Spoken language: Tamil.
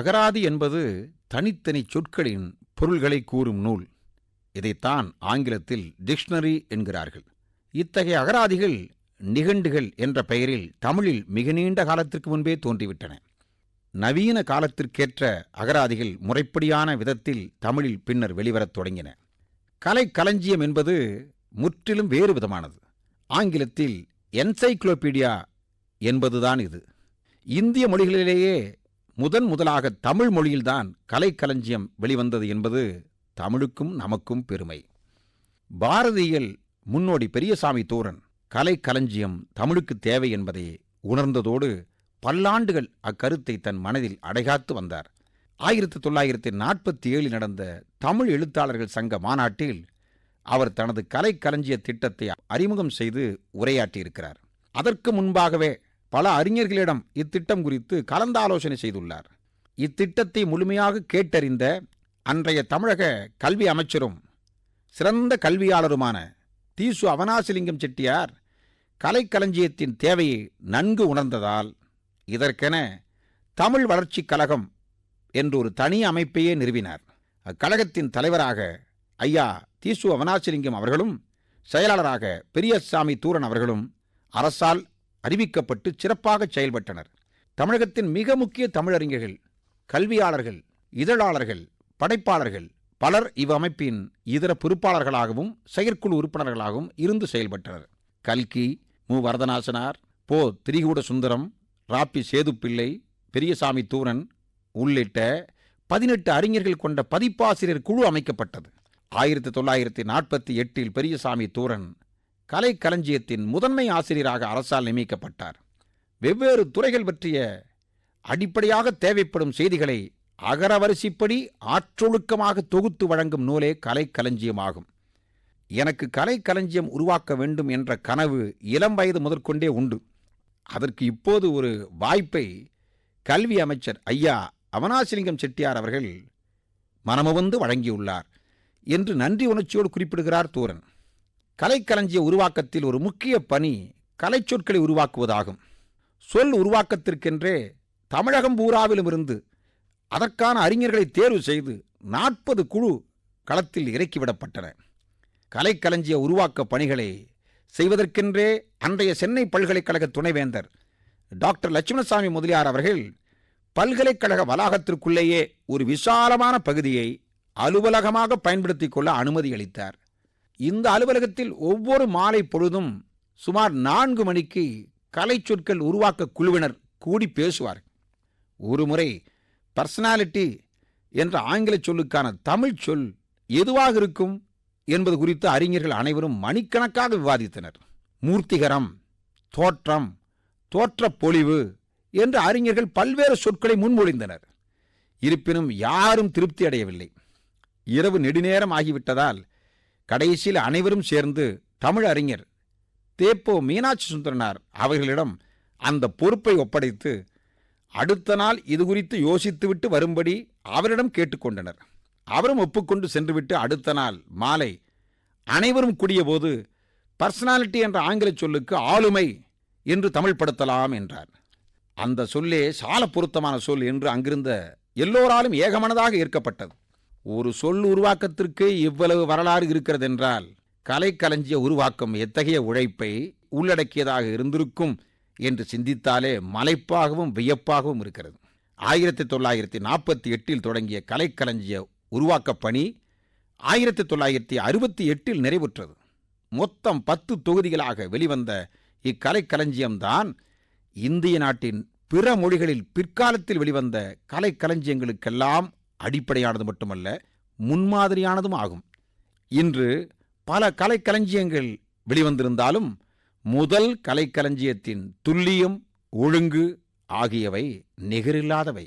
அகராதி என்பது தனித்தனி சொற்களின் பொருள்களை கூறும் நூல். இதைத்தான் ஆங்கிலத்தில் டிக்ஷனரி என்கிறார்கள். இத்தகைய அகராதிகள் நிகண்டுகள் என்ற பெயரில் தமிழில் மிக நீண்ட காலத்திற்கு முன்பே தோன்றிவிட்டன. நவீன காலத்திற்கேற்ற அகராதிகள் முறைப்படியான விதத்தில் தமிழில் பின்னர் வெளிவரத் தொடங்கின. கலை களஞ்சியம் என்பது முற்றிலும் வேறு விதமானது. ஆங்கிலத்தில் என்சைக்ளோபீடியா என்பதுதான் இது. இந்திய மொழிகளிலேயே முதன் முதலாக தமிழ் மொழியில்தான் கலைக்களஞ்சியம் வெளிவந்தது என்பது தமிழுக்கும் நமக்கும் பெருமை. பாரதியில் முன்னோடி பெரியசாமி தூரன் கலைக்களஞ்சியம் தமிழுக்கு தேவை என்பதை உணர்ந்ததோடு பல்லாண்டுகள் அக்கருத்தை தன் மனதில் அடைகாத்து வந்தார். ஆயிரத்தி தொள்ளாயிரத்தி நாற்பத்தி ஏழில் நடந்த தமிழ் எழுத்தாளர்கள் சங்க மாநாட்டில் அவர் தனது கலைக்களஞ்சிய திட்டத்தை அறிமுகம் செய்து உரையாற்றியிருக்கிறார். அதற்கு முன்பாகவே பல அறிஞர்களிடம் இத்திட்டம் குறித்து கலந்தாலோசனை செய்துள்ளார். இத்திட்டத்தை முழுமையாக கேட்டறிந்த அன்றைய தமிழக கல்வி அமைச்சரும் சிறந்த கல்வியாளருமான தீசு அவனாசிலிங்கம் செட்டியார் கலைக்களஞ்சியத்தின் தேவையை நன்கு உணர்ந்ததால் இதற்கென தமிழ் வளர்ச்சிக் கழகம் என்றொரு தனி அமைப்பையே நிறுவினார். அக்கழகத்தின் தலைவராக ஐயா தீசு அவனாசிலிங்கம் அவர்களும் செயலாளராக பெரியசாமி தூரன் அவர்களும் அரசால் அறிவிக்கப்பட்டு சிறப்பாக செயல்பட்டனர். தமிழகத்தின் மிக முக்கிய தமிழறிஞர்கள் கல்வியாளர்கள் இதழாளர்கள் படைப்பாளர்கள் பலர் இவ்வமைப்பின் இதர பொறுப்பாளர்களாகவும் செயற்குழு உறுப்பினர்களாகவும் இருந்து செயல்பட்டனர். கல்கி மு. வரதநாசனார் போ. திரிகூட சுந்தரம் ராப்பி சேதுப்பிள்ளை பெரியசாமி. தூரன் உள்ளிட்ட பதினெட்டு அறிஞர்கள் கொண்ட பதிப்பாசிரியர் குழு அமைக்கப்பட்டது. ஆயிரத்தி தொள்ளாயிரத்தி நாற்பத்தி எட்டில் பெரியசாமி. தூரன் கலைக்களஞ்சியத்தின் முதன்மை ஆசிரியராக அரசால் நியமிக்கப்பட்டார். வெவ்வேறு துறைகள் பற்றிய அடிப்படையாக தேவைப்படும் செய்திகளை அகரவரிசைப்படி ஆற்றொழுக்கமாக தொகுத்து வழங்கும் நூலே கலைக்களஞ்சியமாகும். எனக்கு கலைக்களஞ்சியம் உருவாக்க வேண்டும் என்ற கனவு இளம் வயது முதற்கொண்டே உண்டு. அதற்கு இப்போது ஒரு வாய்ப்பை கல்வி அமைச்சர் ஐயா அவனாசிலிங்கம் செட்டியார் அவர்கள் மனமுவந்து வழங்கியுள்ளார் என்று நன்றி உணர்ச்சியோடு குறிப்பிடுகிறார் தூரன். கலைக்களஞ்சிய உருவாக்கத்தில் ஒரு முக்கிய பணி கலைச்சொற்களை உருவாக்குவதாகும். சொல் உருவாக்கத்திற்கென்றே தமிழகம் பூராவிலும் இருந்து அதற்கான அறிஞர்களை தேர்வு செய்து நாற்பது குழு களத்தில் இறக்கிவிடப்பட்டன. கலைக்களஞ்சிய உருவாக்க பணிகளை செய்வதற்கென்றே அன்றைய சென்னை பல்கலைக்கழக துணைவேந்தர் டாக்டர் லட்சுமணசாமி முதலியார் அவர்கள் பல்கலைக்கழக வளாகத்திற்குள்ளேயே ஒரு விசாலமான பகுதியை அலுவலகமாக பயன்படுத்திக் கொள்ள அனுமதி அளித்தார். இந்த அலுவலகத்தில் ஒவ்வொரு மாலை பொழுதும் சுமார் நான்கு மணிக்கு கலை சொற்கள் உருவாக்க குழுவினர் கூடி பேசுவார் ஒருமுறை பர்சனாலிட்டி என்ற ஆங்கில சொல்லுக்கான தமிழ் சொல் எதுவாக இருக்கும் என்பது குறித்து அறிஞர்கள் அனைவரும் மணிக்கணக்காக விவாதித்தனர். மூர்த்திகரம் தோற்றம் தோற்றப் பொலிவு என்று அறிஞர்கள் பல்வேறு சொற்களை முன்மொழிந்தனர். இருப்பினும் யாரும் திருப்தி அடையவில்லை. இரவு நெடுநேரம் ஆகிவிட்டதால் கடைசியில் அனைவரும் சேர்ந்து தமிழ் அறிஞர் தேப்போ மீனாட்சி சுந்தரனார் அவர்களிடம் அந்த பொறுப்பை ஒப்படைத்து அடுத்த நாள் இது குறித்து யோசித்துவிட்டு வரும்படி அவரிடம் கேட்டுக்கொண்டனர். அவரும் ஒப்புக்கொண்டு சென்றுவிட்டு அடுத்த நாள் மாலை அனைவரும் கூடியபோது பர்சனாலிட்டி என்ற ஆங்கில சொல்லுக்கு ஆளுமை என்று தமிழ்படுத்தலாம் என்றார். அந்த சொல்லே சால பொருத்தமான சொல் என்று அங்கிருந்த எல்லோராலும் ஏகமனதாக ஏற்கப்பட்டது. ஒரு சொல் உருவாக்கத்திற்கு இவ்வளவு வரலாறு இருக்கிறது என்றால் கலைக்களஞ்சிய உருவாக்கம் எத்தகைய உழைப்பை உள்ளடக்கியதாக இருந்திருக்கும் என்று சிந்தித்தாலே மலைப்பாகவும் வியப்பாகவும் இருக்கிறது. ஆயிரத்தி தொள்ளாயிரத்தி நாற்பத்தி எட்டில் தொடங்கிய கலைக்களஞ்சிய உருவாக்கப் பணி ஆயிரத்தி தொள்ளாயிரத்தி அறுபத்தி எட்டில் நிறைவுற்றது. மொத்தம் பத்து தொகுதிகளாக வெளிவந்த இக்கலைக்களஞ்சியம்தான் இந்திய நாட்டின் பிற மொழிகளில் பிற்காலத்தில் வெளிவந்த கலைக்களஞ்சியங்களுக்கெல்லாம் அடிப்படையானது மட்டுமல்ல முன்மாதிரியானதும் ஆகும். இன்று பல கலைக்களஞ்சியங்கள் வெளிவந்திருந்தாலும் முதல் கலைக்களஞ்சியத்தின் துல்லியம் ஒழுங்கு ஆகியவை நிகரில்லாதவை.